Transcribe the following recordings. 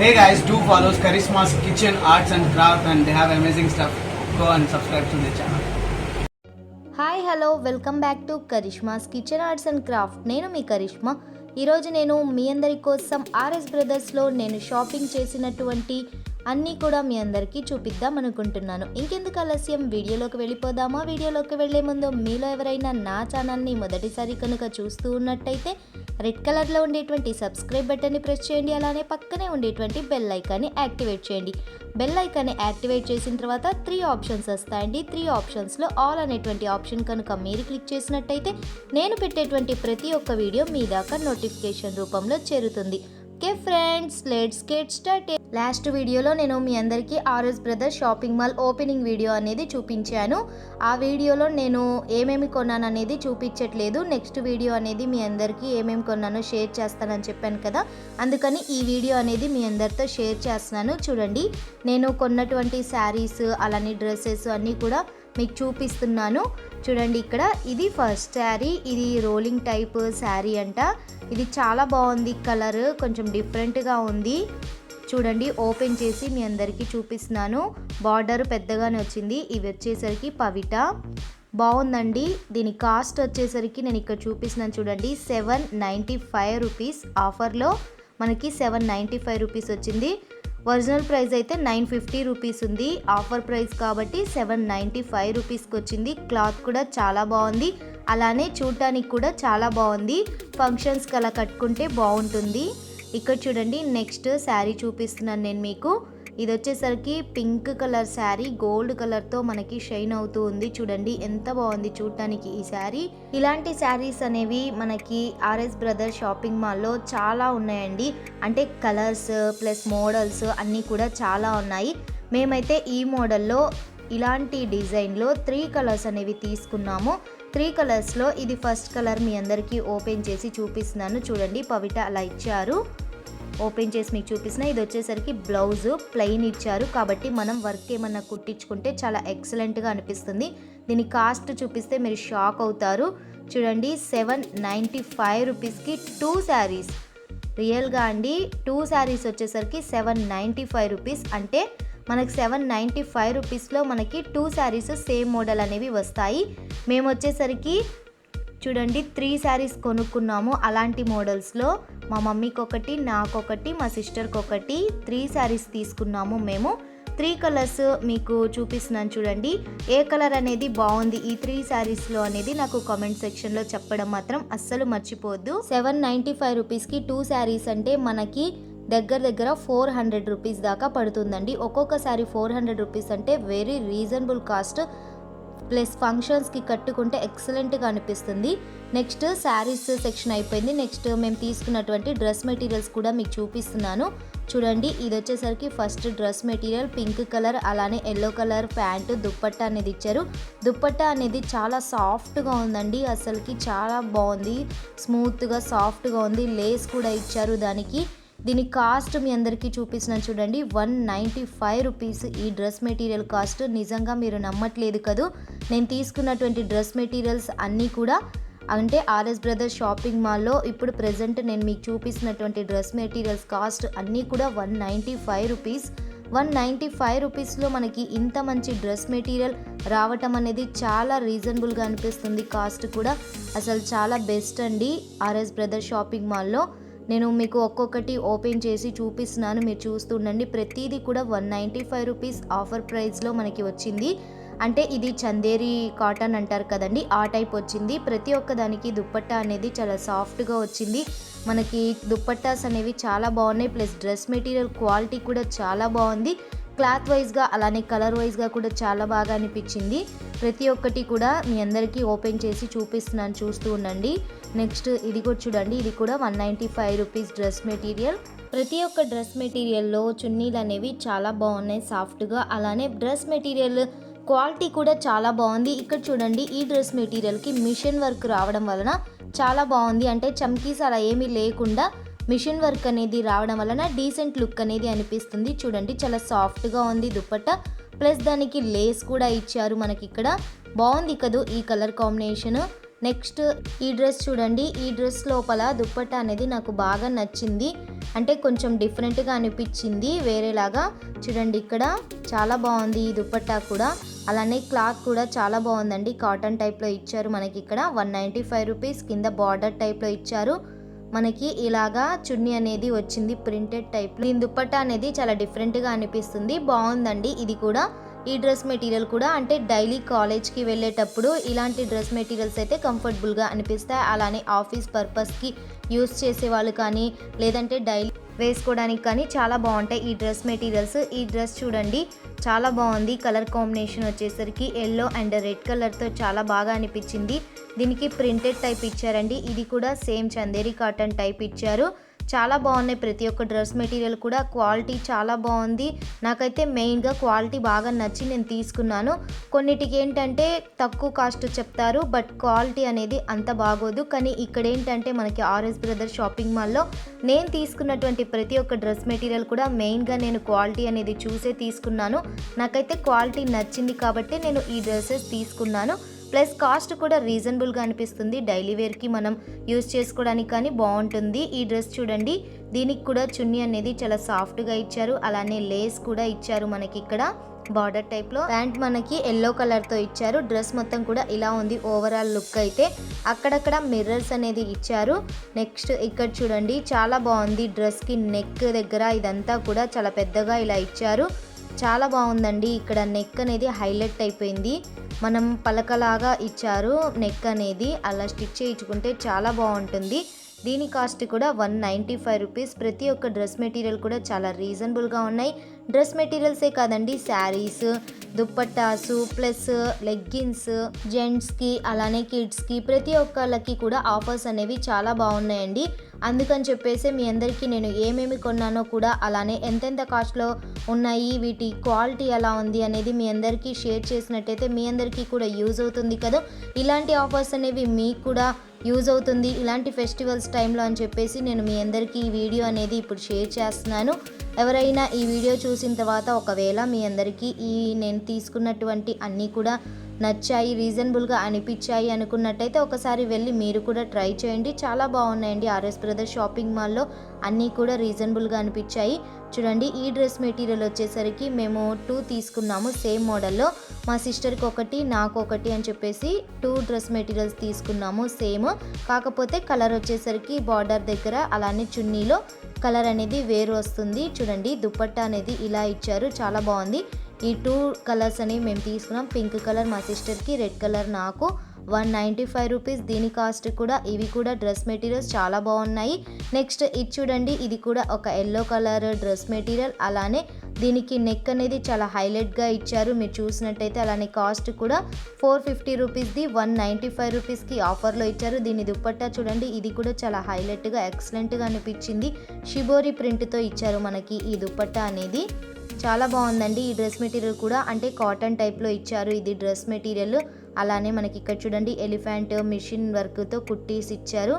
Hey guys, do follow Charisma's Kitchen Arts and Craft and they have amazing stuff. Go and subscribe to their channel. Hi hello welcome back to Karishma's kitchen arts and craft నేను మీ కరిష్మా ఈరోజు నేను మీ అందరి కోసం RS బ్రదర్స్లో నేను shopping చేసినటువంటి అన్నీ కూడా మీ అందరికీ చూపిద్దాం అనుకుంటున్నాను. ఇంకెందుకు ఆలస్యం? వీడియోలోకి వెళ్ళిపోదామా? వీడియోలోకి వెళ్ళే ముందు మీలో ఎవరైనా నా ఛానల్ని మొదటిసారి కనుక చూస్తూ ఉన్నట్టయితే రెడ్ కలర్లో ఉండేటువంటి సబ్స్క్రైబ్ బటన్ని ప్రెస్ చేయండి అలానే పక్కనే ఉండేటువంటి బెల్ ఐకాన్ని యాక్టివేట్ చేయండి. బెల్ ఐకాన్ని యాక్టివేట్ చేసిన తర్వాత త్రీ ఆప్షన్స్ వస్తాయండి. త్రీ ఆప్షన్స్లో ఆల్ అనేటువంటి ఆప్షన్ కనుక మీరు క్లిక్ చేసినట్టయితే నేను పెట్టేటువంటి ప్రతి ఒక్క వీడియో మీ దాకా నోటిఫికేషన్ రూపంలో చేరుతుంది. Okay friends let's get start last వీడియోలో నేను మీ అందరికీ R S brothers shopping mall opening video అనేది చూపించాను. ఆ వీడియోలో నేను ఏమేమి కొన్నాను అనేది చూపించట్లేదు. నెక్స్ట్ వీడియో అనేది మీ అందరికీ ఏమేమి కొన్నానో షేర్ చేస్తానని చెప్పాను కదా. అందుకని ఈ వీడియో అనేది మీ అందరితో షేర్ చేస్తున్నాను. చూడండి నేను కొన్నటువంటి శారీస్ అలానే డ్రెస్సెస్ అన్నీ కూడా మీకు చూపిస్తున్నాను. చూడండి ఇక్కడ ఇది ఫస్ట్ శారీ ఇది రోలింగ్ టైప్ శారీ అంట. ఇది చాలా బాగుంది కలర్ కొంచెం డిఫరెంట్గా ఉంది. చూడండి ఓపెన్ చేసి మీ అందరికీ చూపిస్తున్నాను. బార్డర్ పెద్దగానే వచ్చింది. ఇవి వచ్చేసరికి పవిట. బాగుందండి. దీని కాస్ట్ వచ్చేసరికి నేను ఇక్కడ చూపిస్తున్నాను చూడండి. సెవెన్ నైంటీ ఫైవ్ రూపీస్ ఆఫర్లో మనకి సెవెన్ నైంటీ ఫైవ్ రూపీస్ వచ్చింది. ఒరిజినల్ ప్రైస్ అయితే నైన్ ఫిఫ్టీ రూపీస్ ఉంది. ఆఫర్ ప్రైస్ కాబట్టి సెవెన్ నైంటీ ఫైవ్ రూపీస్కి వచ్చింది. క్లాత్ కూడా చాలా బాగుంది. అలానే చూడటానికి కూడా చాలా బాగుంది. ఫంక్షన్స్కి అలా కట్టుకుంటే బాగుంటుంది. ఇక్కడ చూడండి నెక్స్ట్ శారీ చూపిస్తున్నాను నేను మీకు. ఇది వచ్చేసరికి పింక్ కలర్ శారీ గోల్డ్ కలర్తో మనకి షైన్ అవుతూ ఉంది. చూడండి ఎంత బాగుంది చూడటానికి ఈ శారీ. ఇలాంటి శారీస్ అనేవి మనకి ఆర్ఎస్ బ్రదర్ షాపింగ్ మాల్లో చాలా ఉన్నాయండి. అంటే కలర్స్ ప్లస్ మోడల్స్ అన్నీ కూడా చాలా ఉన్నాయి. మేమైతే ఈ మోడల్లో ఇలాంటి డిజైన్లో త్రీ కలర్స్ అనేవి తీసుకున్నాము. త్రీ కలర్స్లో ఇది ఫస్ట్ కలర్ మీ అందరికీ ఓపెన్ చేసి చూపిస్తున్నాను. చూడండి పవిట అలా ఇచ్చారు ఓపెన్ చేసి మీకు చూపిస్తున్నా. ఇది వచ్చేసరికి బ్లౌజ్ ప్లెయిన్ ఇచ్చారు. కాబట్టి మనం వర్క్ ఏమన్నా కుట్టించుకుంటే చాలా ఎక్సలెంట్గా అనిపిస్తుంది. దీని కాస్ట్ చూపిస్తే మీరు షాక్ అవుతారు. చూడండి సెవెన్ నైంటీ ఫైవ్ రూపీస్కి టూ శారీస్ రియల్గా అండి టూ శారీస్ వచ్చేసరికి సెవెన్ నైంటీ ఫైవ్ రూపీస్ అంటే మనకి సెవెన్ నైంటీ ఫైవ్ రూపీస్లో మనకి టూ శారీస్ సేమ్ మోడల్ అనేవి వస్తాయి. మేము వచ్చేసరికి చూడండి త్రీ శారీస్ కొనుక్కున్నాము. అలాంటి మోడల్స్లో మా మమ్మీకి ఒకటి నాకొకటి మా సిస్టర్కి ఒకటి త్రీ శారీస్ తీసుకున్నాము మేము. త్రీ కలర్స్ మీకు చూపిస్తున్నాను చూడండి. ఏ కలర్ అనేది బాగుంది ఈ త్రీ శారీస్లో అనేది నాకు కామెంట్ సెక్షన్లో చెప్పడం మాత్రం అస్సలు మర్చిపోవద్దు. సెవెన్ నైంటీ ఫైవ్ రూపీస్కి టూ శారీస్ అంటే మనకి దగ్గర దగ్గర ఫోర్ హండ్రెడ్ రూపీస్ దాకా పడుతుందండి. ఒక్కొక్కసారి ఫోర్ హండ్రెడ్ రూపీస్ అంటే వెరీ రీజనబుల్ కాస్ట్. ప్లస్ ఫంక్షన్స్కి కట్టుకుంటే ఎక్సలెంట్గా అనిపిస్తుంది. నెక్స్ట్ శారీస్ సెక్షన్ అయిపోయింది. నెక్స్ట్ మేము తీసుకున్నటువంటి డ్రెస్ మెటీరియల్స్ కూడా మీకు చూపిస్తున్నాను. చూడండి ఇది వచ్చేసరికి first dress material pink colour అలానే ఎల్లో కలర్ ప్యాంటు దుప్పట్టా అనేది ఇచ్చారు. దుప్పట్టా అనేది చాలా సాఫ్ట్గా ఉందండి. అసలుకి చాలా బాగుంది. స్మూత్గా సాఫ్ట్గా ఉంది. లేస్ కూడా ఇచ్చారు దానికి. దీని కాస్ట్ మీ అందరికీ చూపిస్తున్నాను చూడండి. వన్ నైంటీ ఫైవ్ రూపీస్ ఈ డ్రెస్ మెటీరియల్ కాస్ట్. నిజంగా మీరు నమ్మట్లేదు కదూ. నేను తీసుకున్నటువంటి డ్రెస్ మెటీరియల్స్ అన్నీ కూడా అంటే ఆర్ఎస్ బ్రదర్స్ షాపింగ్ మాల్లో. ఇప్పుడు ప్రజెంట్ నేను మీకు చూపిస్తున్నటువంటి డ్రెస్ మెటీరియల్స్ కాస్ట్ అన్నీ కూడా one ninety five rupees. One ninety five రూపీస్లో మనకి ఇంత మంచి డ్రెస్ మెటీరియల్ రావటం అనేది చాలా రీజనబుల్గా అనిపిస్తుంది కాస్ట్ కూడా. అసలు చాలా బెస్ట్ అండి ఆర్ఎస్ బ్రదర్స్ షాపింగ్ మాల్లో. నేను మీకు ఒక్కొక్కటి ఓపెన్ చేసి చూపిస్తున్నాను మీరు చూస్తుండండి ప్రతిదీ కూడా one ninety five rupees offer ప్రైస్లో మనకి వచ్చింది. అంటే ఇది చందేరి కాటన్ అంటారు కదండి ఆ టైప్ వచ్చింది. ప్రతి ఒక్క దానికి దుప్పట్టా అనేది చాలా సాఫ్ట్గా వచ్చింది. మనకి దుప్పట్టాస్ అనేవి చాలా బాగున్నాయి ప్లస్ డ్రెస్ మెటీరియల్ క్వాలిటీ కూడా చాలా బాగుంది. క్లాత్ వైజ్గా అలానే కలర్ వైజ్గా కూడా చాలా బాగా అనిపించింది. ప్రతి ఒక్కటి కూడా మీ అందరికీ ఓపెన్ చేసి చూపిస్తున్నాను చూస్తూ ఉండండి. నెక్స్ట్ ఇది కూడా చూడండి ఇది కూడా one ninety five rupees dress material. ప్రతి ఒక్క డ్రెస్ మెటీరియల్లో చున్నీలు అనేవి చాలా బాగున్నాయి సాఫ్ట్గా అలానే డ్రెస్ మెటీరియల్ క్వాలిటీ కూడా చాలా బాగుంది. ఇక్కడ చూడండి ఈ డ్రెస్ మెటీరియల్కి మిషన్ వర్క్ రావడం వలన చాలా బాగుంది. అంటే చమ్కీస్ అలా ఏమీ లేకుండా మిషన్ వర్క్ అనేది రావడం వలన డీసెంట్ లుక్ అనేది అనిపిస్తుంది. చూడండి చాలా సాఫ్ట్గా ఉంది దుప్పట్ట. ప్లస్ దానికి లేస్ కూడా ఇచ్చారు మనకి ఇక్కడ. బాగుంది కదూ ఈ కలర్ కాంబినేషన్. నెక్స్ట్ ఈ డ్రెస్ చూడండి ఈ డ్రెస్ లోపల దుప్పట్ట అనేది నాకు బాగా నచ్చింది. అంటే కొంచెం డిఫరెంట్గా అనిపించింది వేరేలాగా. చూడండి ఇక్కడ చాలా బాగుంది ఈ దుప్పట్టా కూడా. అలానే క్లాత్ కూడా చాలా బాగుందండి. కాటన్ టైప్లో ఇచ్చారు మనకి ఇక్కడ. వన్ నైంటీ ఫైవ్ రూపీస్ కింద బార్డర్ టైప్లో ఇచ్చారు. మనకి ఇలాగా చున్నీ అనేది వచ్చింది ప్రింటెడ్ టైప్ దీని దుప్పట్ట అనేది చాలా డిఫరెంట్గా అనిపిస్తుంది. బాగుందండి. ఇది కూడా ఈ డ్రెస్ మెటీరియల్ కూడా అంటే డైలీ కాలేజ్కి వెళ్ళేటప్పుడు ఇలాంటి డ్రెస్ మెటీరియల్స్ అయితే కంఫర్టబుల్గా అనిపిస్తాయి. అలానే ఆఫీస్ పర్పస్కి యూస్ చేసే వాళ్ళు కానీ లేదంటే డైలీ వేసుకోవడానికి కానీ చాలా బాగుంటాయి ఈ డ్రెస్ మెటీరియల్స్. ఈ డ్రెస్ చూడండి చాలా బాగుంది. కలర్ కాంబినేషన్ వచ్చేసరికి ఎల్లో అండ్ రెడ్ కలర్తో చాలా బాగా అనిపించింది. దీనికి ప్రింటెడ్ టైప్ ఇచ్చారండి. ఇది కూడా సేమ్ చందేరి కాటన్ టైప్ ఇచ్చారు. చాలా బాగున్నాయి. ప్రతి ఒక్క డ్రెస్ మెటీరియల్ కూడా క్వాలిటీ చాలా బాగుంది. నాకైతే మెయిన్గా క్వాలిటీ బాగా నచ్చి నేను తీసుకున్నాను. కొన్నిటికి ఏంటంటే తక్కువ కాస్ట్ చెప్తారు బట్ క్వాలిటీ అనేది అంత బాగోదు. కానీ ఇక్కడ ఏంటంటే మనకి ఆర్ఎస్ బ్రదర్ షాపింగ్ మాల్లో నేను తీసుకున్నటువంటి ప్రతి ఒక్క డ్రెస్ మెటీరియల్ కూడా మెయిన్గా నేను క్వాలిటీ అనేది చూసే తీసుకున్నాను. నాకైతే క్వాలిటీ నచ్చింది కాబట్టి నేను ఈ డ్రెస్సెస్ తీసుకున్నాను. ప్లస్ కాస్ట్ కూడా రీజనబుల్గా అనిపిస్తుంది. డైలీ వేర్కి మనం యూస్ చేసుకోవడానికి కానీ బాగుంటుంది. ఈ డ్రెస్ చూడండి. దీనికి కూడా చున్నీ అనేది చాలా సాఫ్ట్గా ఇచ్చారు. అలానే లేస్ కూడా ఇచ్చారు మనకి ఇక్కడ బార్డర్ టైప్లో. ప్యాంట్ మనకి ఎల్లో కలర్తో ఇచ్చారు. డ్రెస్ మొత్తం కూడా ఇలా ఉంది ఓవరాల్ లుక్ అయితే. అక్కడక్కడ మిర్రర్స్ అనేది ఇచ్చారు. నెక్స్ట్ ఇక్కడ చూడండి. చాలా బాగుంది డ్రెస్కి నెక్ దగ్గర ఇదంతా కూడా చాలా పెద్దగా ఇలా ఇచ్చారు. చాలా బాగుందండి. ఇక్కడ నెక్ అనేది హైలైట్ అయిపోయింది. మనం పలకలాగా ఇచ్చారు నెక్ అనేది. అలా స్టిచ్ చేయించుకుంటే చాలా బాగుంటుంది. దీని కాస్ట్ కూడా వన్ నైంటీ ఫైవ్ రూపీస్ ప్రతి ఒక్క డ్రెస్ మెటీరియల్ కూడా చాలా రీజనబుల్గా ఉన్నాయి. డ్రెస్ మెటీరియల్సే కాదండి శారీస్ దుప్పట్టాసు ప్లస్ లెగ్గిన్స్ జెంట్స్కి అలానే కిడ్స్కి ప్రతి ఒక్కళ్ళకి కూడా ఆఫర్స్ అనేవి చాలా బాగున్నాయండి. అందుకని చెప్పేసి మీ అందరికీ నేను ఏమేమి కొన్నానో కూడా అలానే ఎంతెంత కాస్ట్లో ఉన్నాయి వీటి క్వాలిటీ ఎలా ఉంది అనేది మీ అందరికీ షేర్ చేసినట్టయితే మీ అందరికీ కూడా యూజ్ అవుతుంది కదా. ఇలాంటి ఆఫర్స్ అనేవి మీకు కూడా యూజ్ అవుతుంది. ఇలాంటి ఫెస్టివల్స్ టైంలో అని చెప్పేసి నేను మీ అందరికీ ఈ వీడియో అనేది ఇప్పుడు షేర్ చేస్తున్నాను. ఎవరైనా ఈ వీడియో చూసిన తర్వాత ఒకవేళ మీ అందరికీ ఈ నేను తీసుకున్నటువంటి అన్నీ కూడా నచ్చాయి రీజనబుల్గా అనిపించాయి అనుకున్నట్టయితే ఒకసారి వెళ్ళి మీరు కూడా ట్రై చేయండి. చాలా బాగున్నాయండి ఆర్ఎస్ బ్రదర్ షాపింగ్ మాల్లో. అన్నీ కూడా రీజనబుల్గా అనిపించాయి. చూడండి ఈ డ్రెస్ మెటీరియల్ వచ్చేసరికి మేము టూ తీసుకున్నాము సేమ్ మోడల్లో. మా సిస్టర్కి ఒకటి నాకు ఒకటి అని చెప్పేసి టూ డ్రెస్ మెటీరియల్స్ తీసుకున్నాము సేమ్. కాకపోతే కలర్ వచ్చేసరికి బార్డర్ దగ్గర అలానే చున్నీలో కలర్ అనేది వేరు వస్తుంది. చూడండి దుపట్టా అనేది ఇలా ఇచ్చారు. చాలా బాగుంది. ఈ టూ కలర్స్ అనేవి మేము తీసుకున్నాం. పింక్ కలర్ మా సిస్టర్కి రెడ్ కలర్ నాకు. One ninety five rupees. దీని కాస్ట్ కూడా ఇవి కూడా డ్రెస్ మెటీరియల్స్ చాలా బాగున్నాయి. నెక్స్ట్ ఇది చూడండి. ఇది కూడా ఒక ఎల్లో కలర్ డ్రెస్ మెటీరియల్. అలానే దీనికి నెక్ అనేది చాలా హైలైట్గా ఇచ్చారు. మీరు చూసినట్టయితే అలానే కాస్ట్ కూడా ఫోర్ ఫిఫ్టీ రూపీస్ది వన్ నైంటీ ఫైవ్ రూపీస్కి ఆఫర్లో ఇచ్చారు. దీని దుప్పట్టా చూడండి. ఇది కూడా చాలా హైలైట్గా ఎక్సలెంట్గా అనిపించింది. షిబోరి ప్రింట్తో ఇచ్చారు మనకి ఈ దుప్పట్టా అనేది. చాలా బాగుందండి ఈ డ్రెస్ మెటీరియల్ కూడా. అంటే కాటన్ టైప్లో ఇచ్చారు ఇది డ్రెస్ మెటీరియల్. అలానే మనకి ఇక్కడ చూడండి ఎలిఫెంట్ మిషన్ వర్క్తో కుట్టీస్ ఇచ్చారు.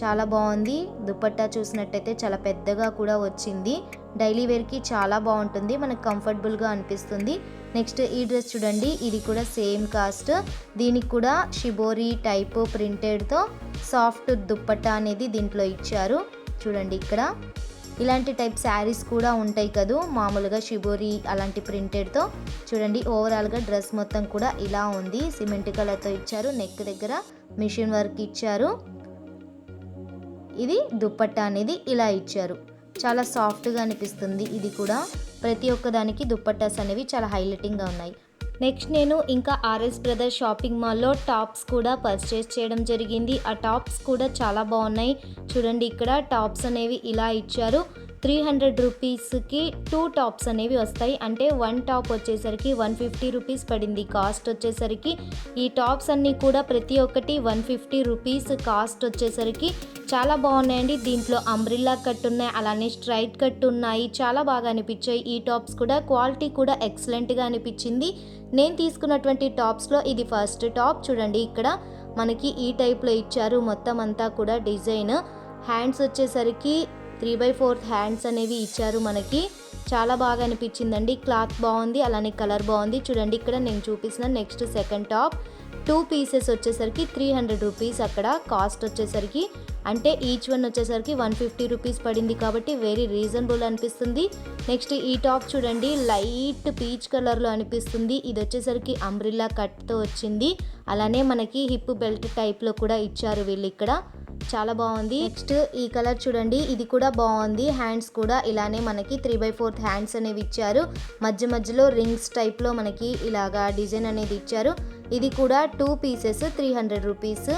చాలా బాగుంది. దుపట్టా చూసినట్టయితే చాలా పెద్దగా కూడా వచ్చింది. డైలీ వేర్కి చాలా బాగుంటుంది. మనకు కంఫర్టబుల్గా అనిపిస్తుంది. నెక్స్ట్ ఈ డ్రెస్ చూడండి. ఇది కూడా సేమ్ కాస్ట్. దీనికి కూడా షిబోరి టైప్ ప్రింటెడ్తో సాఫ్ట్ దుప్పట్టా అనేది దీంట్లో ఇచ్చారు. చూడండి ఇక్కడ. ఇలాంటి టైప్ శారీస్ కూడా ఉంటాయి కదూ. మామూలుగా షిబోరి అలాంటి ప్రింటెడ్తో. చూడండి ఓవరాల్గా డ్రెస్ మొత్తం కూడా ఇలా ఉంది. సిమెంట్ కలర్తో ఇచ్చారు. నెక్ దగ్గర మిషన్ వర్క్ ఇచ్చారు. ఇది దుప్పట్టా అనేది ఇలా ఇచ్చారు. చాలా సాఫ్ట్గా అనిపిస్తుంది ఇది కూడా. ప్రతి ఒక్క దానికి దుప్పట్టాస్ అనేవి చాలా హైలైటింగ్గా ఉన్నాయి. నెక్స్ట్ నేను ఇంకా ఆర్ఎస్ బ్రదర్ షాపింగ్ మాల్లో టాప్స్ కూడా పర్చేస్ చేయడం జరిగింది. ఆ టాప్స్ కూడా చాలా బాగున్నాయి. చూడండి ఇక్కడ టాప్స్ అనేవి ఇలా ఇచ్చారు. త్రీ హండ్రెడ్ రూపీస్కి టూ టాప్స్ అనేవి వస్తాయి. అంటే వన్ టాప్ వచ్చేసరికి వన్ ఫిఫ్టీ రూపీస్ పడింది. కాస్ట్ వచ్చేసరికి ఈ టాప్స్ అన్నీ కూడా ప్రతి ఒక్కటి వన్ ఫిఫ్టీ రూపీస్ కాస్ట్ వచ్చేసరికి చాలా బాగున్నాయండి. దీంట్లో అంబ్రిల్లా కట్ ఉన్నాయి అలానే స్ట్రైట్ కట్ ఉన్నాయి. చాలా బాగా అనిపించాయి. ఈ టాప్స్ కూడా క్వాలిటీ కూడా ఎక్సలెంట్గా అనిపించింది. నేను తీసుకున్నటువంటి టాప్స్లో ఇది ఫస్ట్ టాప్ చూడండి ఇక్కడ మనకి ఈ టైప్లో ఇచ్చారు. మొత్తం అంతా కూడా డిజైన్ హ్యాండ్స్ వచ్చేసరికి త్రీ బై ఫోర్త్ హ్యాండ్స్ అనేవి ఇచ్చారు మనకి. చాలా బాగా అనిపించిందండి. క్లాత్ బాగుంది అలానే కలర్ బాగుంది. చూడండి ఇక్కడ నేను చూపిస్తున్న next second top. Two pieces వచ్చేసరికి త్రీ హండ్రెడ్ రూపీస్ అక్కడ కాస్ట్ వచ్చేసరికి. అంటే ఈచ్ వన్ వచ్చేసరికి వన్ ఫిఫ్టీ రూపీస్ పడింది కాబట్టి వెరీ రీజనబుల్ అనిపిస్తుంది. నెక్స్ట్ ఈ టాప్ చూడండి లైట్ పీచ్ కలర్లో అనిపిస్తుంది. ఇది వచ్చేసరికి అంబ్రిల్లా కట్తో వచ్చింది. అలానే మనకి హిప్ బెల్ట్ టైప్లో కూడా ఇచ్చారు వీళ్ళు ఇక్కడ. చాలా బాగుంది. నెక్స్ట్ ఈ కలర్ చూడండి. ఇది కూడా బాగుంది. హ్యాండ్స్ కూడా ఇలానే మనకి త్రీ బై ఫోర్త్ హ్యాండ్స్ అనేవి ఇచ్చారు. మధ్య మధ్యలో రింగ్స్ టైప్లో మనకి ఇలాగా డిజైన్ అనేది ఇచ్చారు. ఇది కూడా two pieces three hundred rupees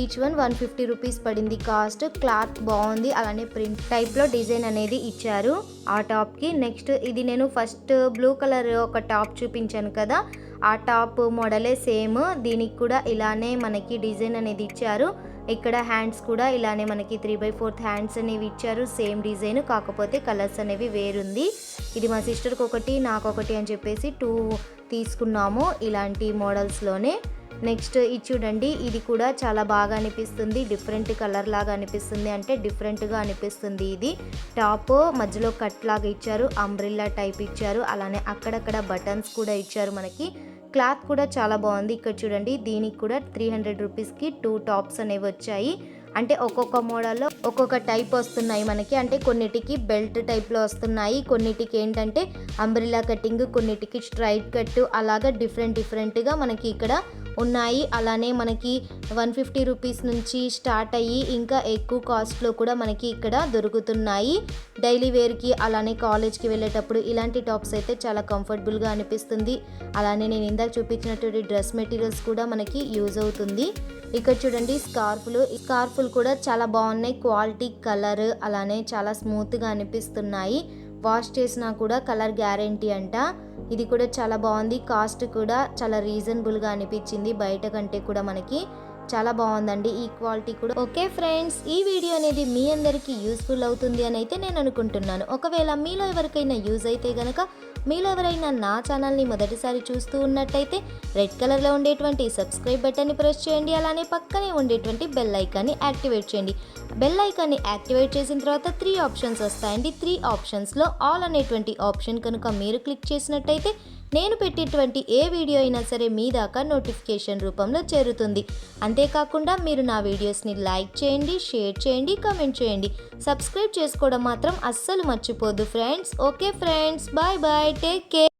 each one one fifty rupees పడింది కాస్ట్ క్లాత్ బాగుంది. అలానే ప్రింట్ టైప్లో డిజైన్ అనేది ఇచ్చారు. ఆ టాప్కి నెక్స్ట్ ఇది నేను ఫస్ట్ బ్లూ కలర్ ఒక టాప్ చూపించాను కదా. ఆ టాప్ మోడలే సేమ్. దీనికి కూడా ఇలానే మనకి డిజైన్ అనేది ఇచ్చారు. ఇక్కడ హ్యాండ్స్ కూడా ఇలానే మనకి త్రీ బై ఫోర్త్ హ్యాండ్స్ అనేవి ఇచ్చారు. సేమ్ డిజైన్ కాకపోతే కలర్స్ అనేవి వేరుంది. ఇది మా సిస్టర్కి ఒకటి నాకు ఒకటి అని చెప్పేసి టూ తీసుకున్నాము ఇలాంటి మోడల్స్లోనే నెక్స్ట్ ఇది చూడండి ఇది కూడా చాలా బాగా అనిపిస్తుంది. డిఫరెంట్ కలర్ లాగా అనిపిస్తుంది అంటే డిఫరెంట్గా అనిపిస్తుంది ఇది. టాప్ మధ్యలో కట్ లాగా ఇచ్చారు అంబ్రిల్లా టైప్ ఇచ్చారు. అలానే అక్కడక్కడ బటన్స్ కూడా ఇచ్చారు మనకి. క్లాత్ కూడా చాలా బాగుంది. ఇక్కడ చూడండి దీనికి కూడా త్రీ హండ్రెడ్ రూపీస్కి టూ టాప్స్ అనేవి వచ్చాయి. అంటే ఒక్కొక్క మోడల్లో ఒక్కొక్క టైప్ వస్తున్నాయి మనకి. అంటే కొన్నిటికి బెల్ట్ టైప్లో వస్తున్నాయి. కొన్నిటికి ఏంటంటే అంబ్రిలా కటింగ్ కొన్నిటికి స్ట్రైట్ కట్ అలాగా డిఫరెంట్ డిఫరెంట్గా మనకి ఇక్కడ ఉన్నాయి. అలానే మనకి వన్ ఫిఫ్టీ రూపీస్ నుంచి స్టార్ట్ అయ్యి ఇంకా ఎక్కువ కాస్ట్లో కూడా మనకి ఇక్కడ దొరుకుతున్నాయి. డైలీ వేర్కి అలానే కాలేజ్కి వెళ్ళేటప్పుడు ఇలాంటి టాప్స్ అయితే చాలా కంఫర్టబుల్గా అనిపిస్తుంది. అలానే నేను ఇందాక చూపించినటువంటి డ్రెస్ మెటీరియల్స్ కూడా మనకి యూజ్ అవుతుంది. ఇక్కడ చూడండి స్కార్ఫ్లు. ఈ స్కార్ఫ్లు కూడా చాలా బాగున్నాయి. క్వాలిటీ కలర్ అలానే చాలా స్మూత్గా అనిపిస్తున్నాయి. వాష్ చేసినా కూడా కలర్ గ్యారంటీ అంట. ఇది కూడా చాలా బాగుంది. కాస్ట్ కూడా చాలా రీజనబుల్గా అనిపించింది బయట కంటే కూడా మనకి. చాలా బాగుందండి. ఈ క్వాలిటీ కూడా. ఓకే ఫ్రెండ్స్ ఈ వీడియో అనేది మీ అందరికీ యూస్ఫుల్ అవుతుంది అని అయితే నేను అనుకుంటున్నాను. ఒకవేళ మీలో ఎవరికైనా యూజ్ అయితే కనుక మీలో ఎవరైనా నా ఛానల్ని మొదటిసారి చూస్తూ ఉన్నట్టయితే రెడ్ కలర్లో ఉండేటువంటి సబ్స్క్రైబ్ బటన్ని ప్రెస్ చేయండి. అలానే పక్కనే ఉండేటువంటి బెల్ ఐకాన్ని యాక్టివేట్ చేయండి. బెల్ ఐకాన్ని యాక్టివేట్ చేసిన తర్వాత త్రీ ఆప్షన్స్ వస్తాయండి. త్రీ ఆప్షన్స్లో ఆల్ అనేటువంటి ఆప్షన్ కనుక మీరు క్లిక్ చేసినట్టయితే నేను పెట్టేటువంటి ఏ వీడియో అయినా సరే మీ దాకా నోటిఫికేషన్ రూపంలో చేరుతుంది. అంతేకాకుండా మీరు నా వీడియోస్ని లైక్ చేయండి షేర్ చేయండి కామెంట్ చేయండి. సబ్స్క్రైబ్ చేసుకోవడం మాత్రం అస్సలు మర్చిపోద్దు friends. Okay friends. Bye bye. Take care.